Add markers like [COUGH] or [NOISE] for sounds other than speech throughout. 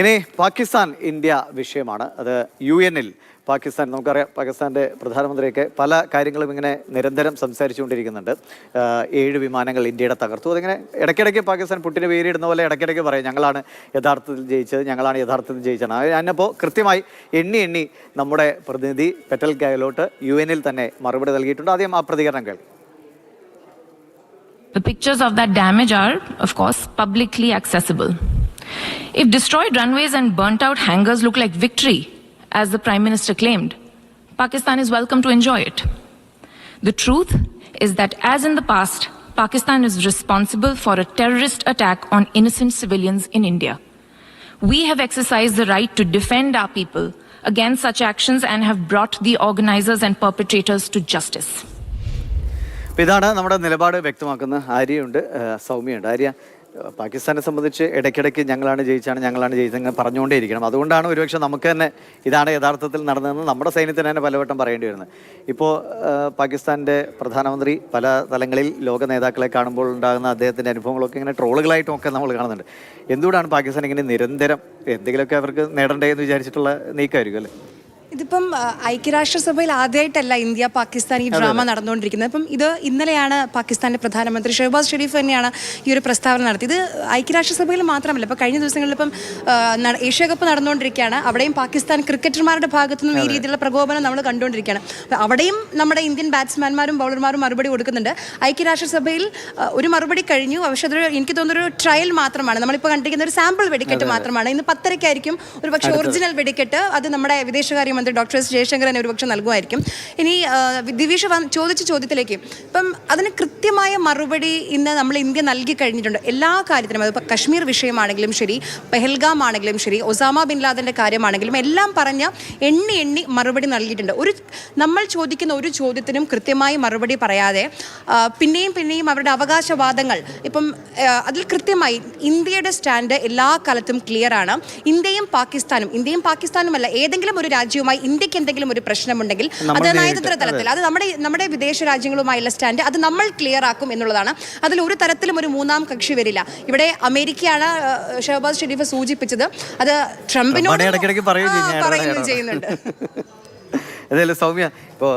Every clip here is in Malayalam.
ഇനി പാകിസ്ഥാൻ ഇന്ത്യ വിഷയമാണ്. അത് യു എനിൽ പാകിസ്ഥാൻ നമുക്കറിയാം പാകിസ്ഥാന്റെ പ്രധാനമന്ത്രിയൊക്കെ പല കാര്യങ്ങളും ഇങ്ങനെ നിരന്തരം സംസാരിച്ചുകൊണ്ടിരിക്കുന്നുണ്ട്. ഏഴ് വിമാനങ്ങൾ ഇന്ത്യയുടെ തകർത്തു. അതിങ്ങനെ ഇടയ്ക്കിടയ്ക്ക് പാകിസ്ഥാൻ പുട്ടിന് പേരിടുന്ന പോലെ ഇടയ്ക്കിടയ്ക്ക് പറയും ഞങ്ങളാണ് യഥാർത്ഥത്തിൽ ജയിച്ചത് ഞങ്ങളാണ് യഥാർത്ഥത്തിൽ ജയിച്ചത്. അതിനപ്പോൾ കൃത്യമായി എണ്ണി എണ്ണി നമ്മുടെ പ്രതിനിധി പെറ്റൽ ഗയലോട്ട് യു എനിൽ തന്നെ മറുപടി നൽകിയിട്ടുണ്ട്. ആദ്യം ആ പ്രതികരണം കേൾക്കും. The pictures of that damage are, of course, publicly accessible. If destroyed runways and burnt out hangars look like victory, as the Prime Minister claimed, Pakistan is welcome to enjoy it. The truth is that, as in the past, Pakistan is responsible for a terrorist attack on innocent civilians in India. We have exercised the right to defend our people against such actions and have brought the organizers and perpetrators to justice. അപ്പോൾ ഇതാണ് നമ്മുടെ നിലപാട് വ്യക്തമാക്കുന്ന ആര്യയുണ്ട് ഏഹ് സൗമ്യയുണ്ട് ആര്യ ഏഹ് പാകിസ്ഥാനെ സംബന്ധിച്ച് ഇടയ്ക്കിടയ്ക്ക് ഞങ്ങളാണ് ജയിച്ചാണ് ഞങ്ങളാണ് ജയിച്ചതെന്ന് പറഞ്ഞുകൊണ്ടേയിരിക്കണം. അതുകൊണ്ടാണ് ഒരുപക്ഷെ നമുക്ക് തന്നെ ഇതാണ് യഥാർത്ഥത്തിൽ നടന്നതെന്ന് നമ്മുടെ സൈന്യത്തിന് തന്നെ പലവട്ടം പറയേണ്ടി വരുന്നത്. ഇപ്പോൾ പാകിസ്ഥാന്റെ പ്രധാനമന്ത്രി പല തലങ്ങളിൽ ലോക നേതാക്കളെ കാണുമ്പോൾ ഉണ്ടാകുന്ന അദ്ദേഹത്തിന്റെ അനുഭവങ്ങളൊക്കെ ഇങ്ങനെ ട്രോളുകളായിട്ടും ഒക്കെ നമ്മൾ കാണുന്നുണ്ട്. എന്തുകൊണ്ടാണ് പാകിസ്ഥാൻ ഇങ്ങനെ നിരന്തരം എന്തെങ്കിലുമൊക്കെ അവർക്ക് നേടണ്ടേ എന്ന് വിചാരിച്ചിട്ടുള്ള നീക്കമായിരിക്കും അല്ലേ? ഇതിപ്പം ഐക്യരാഷ്ട്രസഭയിൽ ആദ്യമായിട്ടല്ല ഇന്ത്യ പാകിസ്ഥാൻ ഈ ഡ്രാമ നടന്നുകൊണ്ടിരിക്കുന്നത്. അപ്പം ഇത് ഇന്നലെയാണ് പാകിസ്ഥാന്റെ പ്രധാനമന്ത്രി ഷെഹബാസ് ഷെരീഫ് തന്നെയാണ് ഈ ഒരു പ്രസ്താവന നടത്തിയത്. ഇത് ഐക്യരാഷ്ട്രസഭയിൽ മാത്രമല്ല ഇപ്പം കഴിഞ്ഞ ദിവസങ്ങളിൽ ഇപ്പം ഏഷ്യ കപ്പ് നടന്നുകൊണ്ടിരിക്കുകയാണ്. അവിടെയും പാകിസ്ഥാൻ ക്രിക്കറ്റർമാരുടെ ഭാഗത്തു നിന്നും ഈ രീതിയിലുള്ള പ്രകോപനം നമ്മൾ കണ്ടുകൊണ്ടിരിക്കുകയാണ്. അവിടെയും നമ്മുടെ ഇന്ത്യൻ ബാറ്റ്സ്മാൻമാരും ബൗളർമാരും മറുപടി കൊടുക്കുന്നുണ്ട്. ഐക്യരാഷ്ട്രസഭയിൽ ഒരു മറുപടി കഴിഞ്ഞു. പക്ഷേ അതൊരു എനിക്ക് തോന്നുന്നൊരു ട്രയൽ മാത്രമാണ്. നമ്മളിപ്പോൾ കണ്ടിരിക്കുന്ന ഒരു സാമ്പിൾ വെടിക്കെട്ട് മാത്രമാണ്. ഇന്ന് പത്തരയ്ക്കായിരിക്കും. ഒരു പക്ഷേ ഒറിജിനൽ വെടിക്കെട്ട്. അത് നമ്മുടെ വിദേശകാര്യമന്ത്രി ഡോക്ടർ എസ് ജയശങ്കരൻ ഒരുപക്ഷെ നൽകുമായിരിക്കും. ഇനി ആ, ചോദിച്ച ചോദ്യത്തിലേക്ക്. ഇപ്പം അതിന് കൃത്യമായ മറുപടി ഇന്ന് നമ്മൾ ഇന്ത്യ നൽകി കഴിഞ്ഞിട്ടുണ്ട്. എല്ലാ കാര്യത്തിനും അതിപ്പോൾ കശ്മീർ വിഷയമാണെങ്കിലും ശരി പെഹൽഗാം ആണെങ്കിലും ശരി ഒസാമ ബിൻ ലാദന്റെ കാര്യമാണെങ്കിലും എല്ലാം പറഞ്ഞ എണ്ണി എണ്ണി മറുപടി നൽകിയിട്ടുണ്ട്. ഒരു നമ്മൾ ചോദിക്കുന്ന ഒരു ചോദ്യത്തിനും കൃത്യമായി മറുപടി പറയാതെ പിന്നെയും പിന്നെയും അവരുടെ അവകാശവാദങ്ങൾ ഇപ്പം അതിൽ കൃത്യമായി ഇന്ത്യയുടെ സ്റ്റാൻഡ് എല്ലാ കാലത്തും ക്ലിയർ ആണ്. ഇന്ത്യയും പാകിസ്ഥാനും ഇന്ത്യയും പാകിസ്ഥാനുമല്ല ഏതെങ്കിലും ഒരു രാജ്യവുമായി ഇന്ത്യയ്ക്ക് എന്തെങ്കിലും ഒരു പ്രശ്നമുണ്ടെങ്കിൽ അത് നയതന്ത്ര തലത്തിൽ അത് നമ്മുടെ നമ്മുടെ വിദേശ രാജ്യങ്ങളുമായുള്ള സ്റ്റാൻഡ് അത് നമ്മൾ ക്ലിയർ ആക്കും എന്നുള്ളതാണ്. അതിൽ ഒരു തരത്തിലും ഒരു മൂന്നാം കക്ഷി വരില്ല. ഇവിടെ അമേരിക്കയാണ് ഷഹബാസ് ഷെരീഫ് സൂചിപ്പിച്ചത്. അത് ട്രംപിനോട് പറയുകയും ചെയ്യുന്നുണ്ട്. [LAUGHS] ഏതായാലും സൗമ്യ ഇപ്പോൾ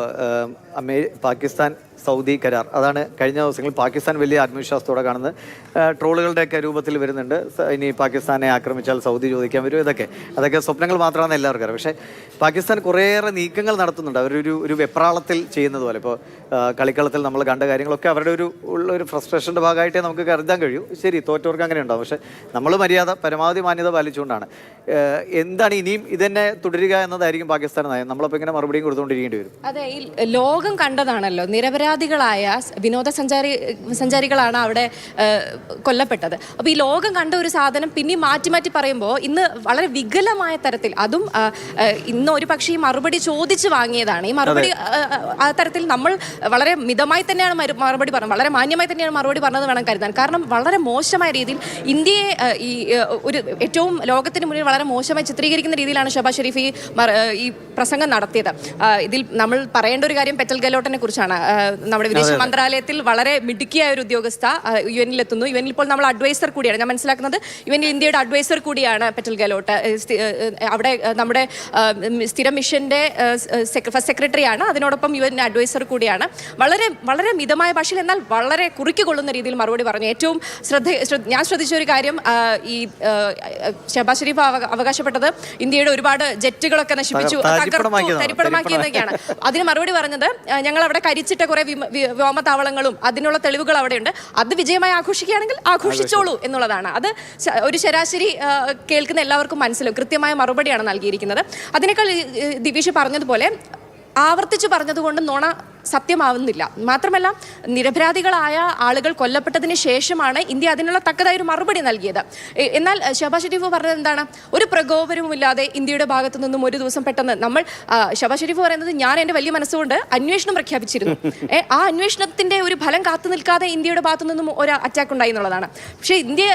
പാകിസ്ഥാൻ സൗദി കരാർ. അതാണ് കഴിഞ്ഞ ദിവസങ്ങളിൽ പാകിസ്ഥാൻ വലിയ ആത്മവിശ്വാസത്തോടെ കാണുന്നത്. ട്രോളുകളുടെയൊക്കെ രൂപത്തിൽ വരുന്നുണ്ട്. ഇനി പാകിസ്ഥാനെ ആക്രമിച്ചാൽ സൗദി ചോദിക്കാൻ വരും. ഇതൊക്കെ അതൊക്കെ സ്വപ്നങ്ങൾ മാത്രമാണെന്ന് എല്ലാവർക്കും അറിയാം. പക്ഷേ പാകിസ്ഥാൻ കുറേയേറെ നീക്കങ്ങൾ നടത്തുന്നുണ്ട്. അവരൊരു ഒരു വെപ്രാളത്തിൽ ചെയ്യുന്നത് പോലെ. ഇപ്പോൾ കളിക്കളത്തിൽ നമ്മൾ കണ്ട കാര്യങ്ങളൊക്കെ അവരുടെ ഒരു ഉള്ള ഒരു ഫ്രസ്ട്രേഷന്റെ ഭാഗമായിട്ടേ നമുക്ക് കരുതാൻ കഴിയൂ. ശരി തോറ്റവർക്ക് അങ്ങനെ ഉണ്ടാവും. പക്ഷേ നമ്മൾ മര്യാദ പരമാവധി മാന്യത പാലിച്ചുകൊണ്ടാണ്. എന്താണ് ഇനിയും ഇതന്നെ തുടരുക എന്നതായിരിക്കും പാകിസ്ഥാൻ നയം. നമ്മളപ്പോൾ ഇങ്ങനെ മറുപടിയും കൊടുത്തുകൊണ്ടിരിക്കേണ്ടി വരും. അതെ ഈ ലോകം കണ്ടതാണല്ലോ. നിരപരാധികളായ സ് വിനോദസഞ്ചാരി സഞ്ചാരികളാണ് അവിടെ കൊല്ലപ്പെട്ടത്. അപ്പോൾ ഈ ലോകം കണ്ട ഒരു സാധനം പിന്നെ മാറ്റി മാറ്റി പറയുമ്പോൾ ഇന്ന് വളരെ വികലമായ തരത്തിൽ അതും ഇന്ന് ഒരു പക്ഷേ ഈ മറുപടി ചോദിച്ചു വാങ്ങിയതാണ്. ഈ മറുപടി ആ, തരത്തിൽ നമ്മൾ വളരെ മിതമായി തന്നെയാണ് മറുപടി പറഞ്ഞത്. വളരെ മാന്യമായി തന്നെയാണ് മറുപടി പറഞ്ഞത് വേണം കരുതാൻ. കാരണം വളരെ മോശമായ രീതിയിൽ ഇന്ത്യയെ ഈ ഒരു ഏറ്റവും ലോകത്തിന് മുന്നിൽ വളരെ മോശമായി ചിത്രീകരിക്കുന്ന രീതിയിലാണ് ഷബാ ഷെരീഫ് ഈ ഈ പ്രസംഗം നടത്തിയത്. ഇതിൽ നമ്മൾ പറയേണ്ട ഒരു കാര്യം പെറ്റൽ ഗെലോട്ടിനെ കുറിച്ചാണ്. നമ്മുടെ വിദേശ മന്ത്രാലയത്തിൽ വളരെ മിടുക്കിയായ ഒരു ഉദ്യോഗസ്ഥ യു എനിൽ എത്തുന്നു. യു എനിൽ ഇപ്പോൾ നമ്മൾ അഡ്വൈസർ കൂടിയാണ്. ഞാൻ മനസ്സിലാക്കുന്നത് യു എനിൽ ഇന്ത്യയുടെ അഡ്വൈസർ കൂടിയാണ് പെറ്റൽ ഗെലോട്ട്. അവിടെ നമ്മുടെ സ്ഥിര മിഷന്റെ ഫസ്റ്റ് സെക്രട്ടറിയാണ്. അതിനോടൊപ്പം യു എൻ അഡ്വൈസർ കൂടിയാണ്. വളരെ വളരെ മിതമായ ഭാഷയിൽ എന്നാൽ വളരെ കുറുക്കി കൊള്ളുന്ന രീതിയിൽ മറുപടി പറഞ്ഞു. ഏറ്റവും ശ്രദ്ധ ഞാൻ ശ്രദ്ധിച്ച ഒരു കാര്യം ഈ ആ, ഷഹബാസ് ഷെരീഫ് അവകാശപ്പെട്ടത് ഇന്ത്യയുടെ ഒരുപാട് ജെറ്റുകളൊക്കെ നശിപ്പിച്ചു തരിപ്പണമാക്കി. എന്നൊക്കെയാണ് അതിന് മറുപടി പറഞ്ഞത് ഞങ്ങൾ അവിടെ കരിച്ചിട്ട കുറെ വ്യോമതാവളങ്ങളും അതിനുള്ള തെളിവുകൾ അവിടെയുണ്ട്. അത് വിജയമായി ആഘോഷിക്കുകയാണെങ്കിൽ ആഘോഷിച്ചോളൂ എന്നുള്ളതാണ്. അത് ഒരു ശരാശരി കേൾക്കുന്ന എല്ലാവർക്കും മനസ്സിലാവും. കൃത്യമായ മറുപടിയാണ് നൽകിയിരിക്കുന്നത്. അതിനേക്കാൾ ദിവിഷ് പറഞ്ഞതുപോലെ ആവർത്തിച്ചു പറഞ്ഞതുകൊണ്ട് നുണ സത്യമാവുന്നില്ല. മാത്രമല്ല നിരപരാധികളായ ആളുകൾ കൊല്ലപ്പെട്ടതിന് ശേഷമാണ് ഇന്ത്യ അതിനുള്ള തക്കതായ ഒരു മറുപടി നൽകിയത്. എന്നാൽ അഹ്, ഷഹബാസ് ഷെരീഫ് പറഞ്ഞത് എന്താണ്? ഒരു പ്രകോപനവുമില്ലാതെ ഇന്ത്യയുടെ ഭാഗത്തു നിന്നും ഒരു ദിവസം പെട്ടെന്ന് നമ്മൾ ആ, ഷെരീഫ് പറയുന്നത് ഞാൻ എന്റെ വലിയ മനസ്സുകൊണ്ട് അന്വേഷണം പ്രഖ്യാപിച്ചിരുന്നു. ആ അന്വേഷണത്തിന്റെ ഒരു ഫലം കാത്തു നിൽക്കാതെ ഇന്ത്യയുടെ ഭാഗത്തു നിന്നും ഒരു അറ്റാക്ക് ഉണ്ടായി എന്നുള്ളതാണ്. പക്ഷേ ഇന്ത്യ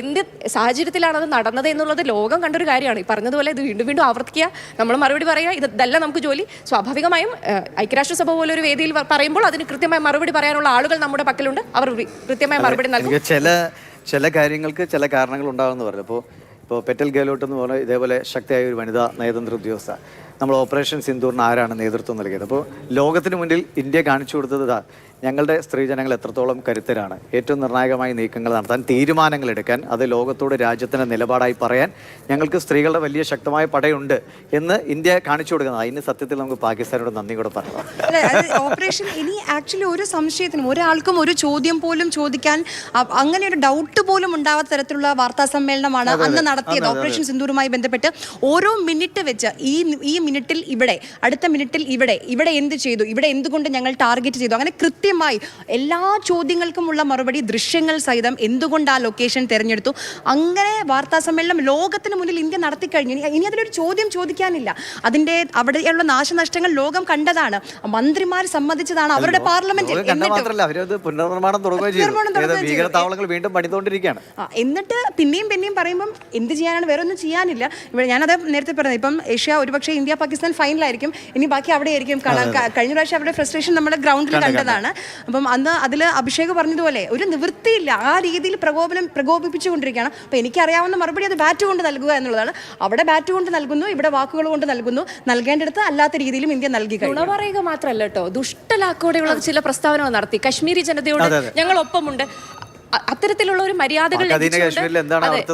എന്ത് സാഹചര്യത്തിലാണ് അത് നടന്നത് എന്നുള്ളത് ലോകം കണ്ടൊരു കാര്യമാണ്. ഈ പറഞ്ഞതുപോലെ ഇത് വീണ്ടും വീണ്ടും ആവർത്തിക്കുക. നമ്മൾ മറുപടി പറയുക. ഇതല്ല നമുക്ക് ജോലി. സ്വാഭാവികമായും ഏഹ്, ഐക്യരാഷ്ട്രസഭ പോലെ ഒരു വേദിയിൽ പറയുമ്പോൾ അതിന് കൃത്യമായ മറുപടി പറയാനുള്ള ആളുകൾ നമ്മുടെ പക്കലുണ്ട്. അവർ കൃത്യമായ മറുപടി നൽകും. ചില ചില കാര്യങ്ങൾക്ക് ചില കാരണങ്ങൾ ഉണ്ടാകുമെന്ന് പറഞ്ഞു. അപ്പോൾ ഇപ്പോൾ പെറ്റൽ ഗെഹ്ലോട്ട് എന്ന് പറഞ്ഞാൽ ഇതേപോലെ ശക്തിയായ ഒരു വനിതാ നയതന്ത്ര ഉദ്യോഗസ്ഥ. നമ്മൾ ഓപ്പറേഷൻ സിന്ദൂറിന് ആരാണ് നേതൃത്വം നൽകിയത്? അപ്പോൾ ലോകത്തിന് മുന്നിൽ ഇന്ത്യ കാണിച്ചു കൊടുത്തത് ഇതാ ഞങ്ങളുടെ സ്ത്രീജനങ്ങൾ എത്രത്തോളം കരുത്തരാണ്. ഏറ്റവും നിർണായകമായ നീക്കങ്ങൾ നടത്താൻ തീരുമാനങ്ങൾ എടുക്കാൻ അത് ലോകത്തോട് രാജ്യത്തിന്റെ നിലപാടായി പറയാൻ ഞങ്ങൾക്ക് സ്ത്രീകളുടെ വലിയ ശക്തമായ പടയുണ്ട് എന്ന് ഇന്ത്യ കാണിച്ചു കൊടുക്കുന്നത്. അതിന് സത്യത്തിൽ നമുക്ക് പാകിസ്ഥാനോട് നന്ദി കൂടെ പറയാം. ഓപ്പറേഷൻ ഇനി ആക്ച്വലി ഒരു സംശയത്തിനും ഒരാൾക്കും ഒരു ചോദ്യം പോലും ചോദിക്കാൻ അങ്ങനെ ഒരു ഡൗട്ട് പോലും ഉണ്ടാവാത്ത തരത്തിലുള്ള വാർത്താ സമ്മേളനമാണ് അന്ന് നടത്തിയത് ഓപ്പറേഷൻ സിന്ദൂറുമായി ബന്ധപ്പെട്ട് ഓരോ മിനിറ്റ് വെച്ച് ഈ ഈ മിനിറ്റിൽ ഇവിടെ അടുത്ത മിനിറ്റിൽ ഇവിടെ ഇവിടെ എന്ത് ചെയ്തു ഇവിടെ എന്തുകൊണ്ട് ഞങ്ങൾ ടാർഗറ്റ് ചെയ്തു? അങ്ങനെ കൃത്യമായി എല്ലാ ചോദ്യങ്ങൾക്കുമുള്ള മറുപടി ദൃശ്യങ്ങൾ സഹിതം എന്തുകൊണ്ട് ആ ലൊക്കേഷൻ തിരഞ്ഞെടുത്തു? അങ്ങനെ വാർത്താ സമ്മേളനം ലോകത്തിന് മുന്നിൽ ഇന്ത്യ നടത്തി കഴിഞ്ഞു ഇനി- അതിലൊരു ചോദ്യം ചോദിക്കാനില്ല. അതിന്റെ അവിടെയുള്ള നാശനഷ്ടങ്ങൾ ലോകം കണ്ടതാണ്. മന്ത്രിമാർ സമ്മതിച്ചതാണ് അവരുടെ പാർലമെന്റ് എന്നിട്ടും പിന്നെയും പിന്നെയും പറയുമ്പം എന്ത് ചെയ്യാനാണ്? വേറെ ഒന്നും ചെയ്യാനില്ല. ഇവിടെ ഞാനത് നേരത്തെ പറഞ്ഞത് ഇപ്പം ഏഷ്യ ഒരുപക്ഷെ ഇന്ത്യ പാകിസ്ഥാൻ ഫൈനലായിരിക്കും. ഇനി ബാക്കി അവിടെ ആയിരിക്കും കഴിഞ്ഞ പ്രാവശ്യം അവരുടെ ഫ്രസ്ട്രേഷൻ നമ്മുടെ ഗ്രൗണ്ടിൽ കണ്ടതാണ്. അപ്പം അന്ന് അതിൽ അഭിഷേക് പറഞ്ഞതുപോലെ ഒരു നിവൃത്തിയില്ല. ആ രീതിയിൽ പ്രകോപനം പ്രകോപിപ്പിച്ചുകൊണ്ടിരിക്കുകയാണ്. അപ്പം എനിക്കറിയാവുന്ന മറുപടി അത് ബാറ്റ് കൊണ്ട് നൽകുക എന്നുള്ളതാണ്. അവിടെ ബാറ്റ് കൊണ്ട് നൽകുന്നു ഇവിടെ വാക്കുകൾ കൊണ്ട് നൽകുന്നു. നൽകേണ്ടടുത്ത് അല്ലാത്ത രീതിയിലും ഇന്ത്യ നൽകി കഴിഞ്ഞു. പറയുക മാത്രമല്ല കേട്ടോ. ദുഷ്ടലാക്കോടെയുള്ള ചില പ്രസ്താവനകൾ നടത്തി. കശ്മീരി ജനതയോട് ഞങ്ങൾ ഒപ്പമുണ്ട് അത്തരത്തിലുള്ള ഒരു മര്യാദകൾ അതെ.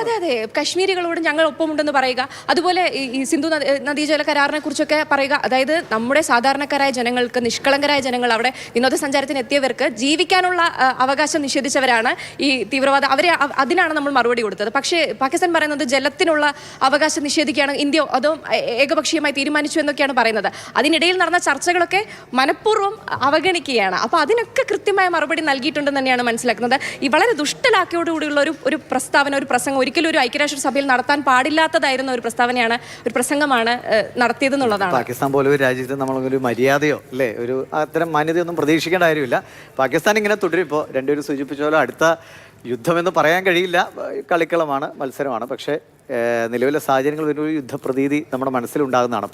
അതെ അതെ കശ്മീരികളോട് ഞങ്ങൾ ഒപ്പമുണ്ടെന്ന് പറയുക. അതുപോലെ ഈ- സിന്ധു നദ- നദീജല കരാറിനെ കുറിച്ചൊക്കെ പറയുക. അതായത് നമ്മുടെ സാധാരണക്കാരായ ജനങ്ങൾക്ക് നിഷ്കളങ്കരായ ജനങ്ങൾ അവിടെ വിനോദസഞ്ചാരത്തിന് എത്തിയവർക്ക് ജീവിക്കാനുള്ള അവകാശം നിഷേധിച്ചവരാണ് ഈ തീവ്രവാദം അവരെ അതിനാണ് നമ്മൾ മറുപടി കൊടുത്തത്. പക്ഷേ പാകിസ്ഥാൻ പറയുന്നത് ജലത്തിനുള്ള അവകാശം നിഷേധിക്കുകയാണ് ഇന്ത്യ അതും ഏകപക്ഷീയമായി തീരുമാനിച്ചു എന്നൊക്കെയാണ് പറയുന്നത്. അതിനിടയിൽ നടന്ന ചർച്ചകളൊക്കെ മനഃപൂർവം അവഗണിക്കുകയാണ്. അപ്പോൾ അതിനൊക്കെ കൃത്യമായ മറുപടി നൽകിയിട്ടുണ്ടെന്ന് തന്നെയാണ് മനസ്സിലാക്കുന്നത്. ഈ വളരെ ദുഷ്ടലാക്കിയോടുകൂടിയുള്ള ഒരു ഒരു പ്രസ്താവന ഒരു പ്രസംഗം ഒരിക്കലും ഒരു ഐക്യരാഷ്ട്ര സഭയിൽ നടത്താൻ പാടില്ലാത്തതായിരുന്ന ഒരു പ്രസ്താവനയാണ് ഒരു പ്രസംഗമാണ് നടത്തിയത് എന്നുള്ളതാണ് പാകിസ്ഥാൻ പോലെ ഒരു രാജ്യത്ത് ഒരു മര്യാദയോ അല്ലേ? ഒരു അത്തരം മാന്യതയൊന്നും പ്രതീക്ഷിക്കേണ്ട കാര്യമില്ല. പാകിസ്ഥാൻ ഇങ്ങനെ തുടരും. ഇപ്പോൾ രണ്ടുപേരും സൂചിപ്പിച്ച പോലെ അടുത്ത യുദ്ധമെന്ന് പറയാൻ കഴിയില്ല. കളിക്കളമാണ് മത്സരമാണ് പക്ഷേ നിലവിലെ സാഹചര്യങ്ങൾ ഒരു യുദ്ധപ്രതീതി നമ്മുടെ മനസ്സിലുണ്ടാകുന്നതാണ്.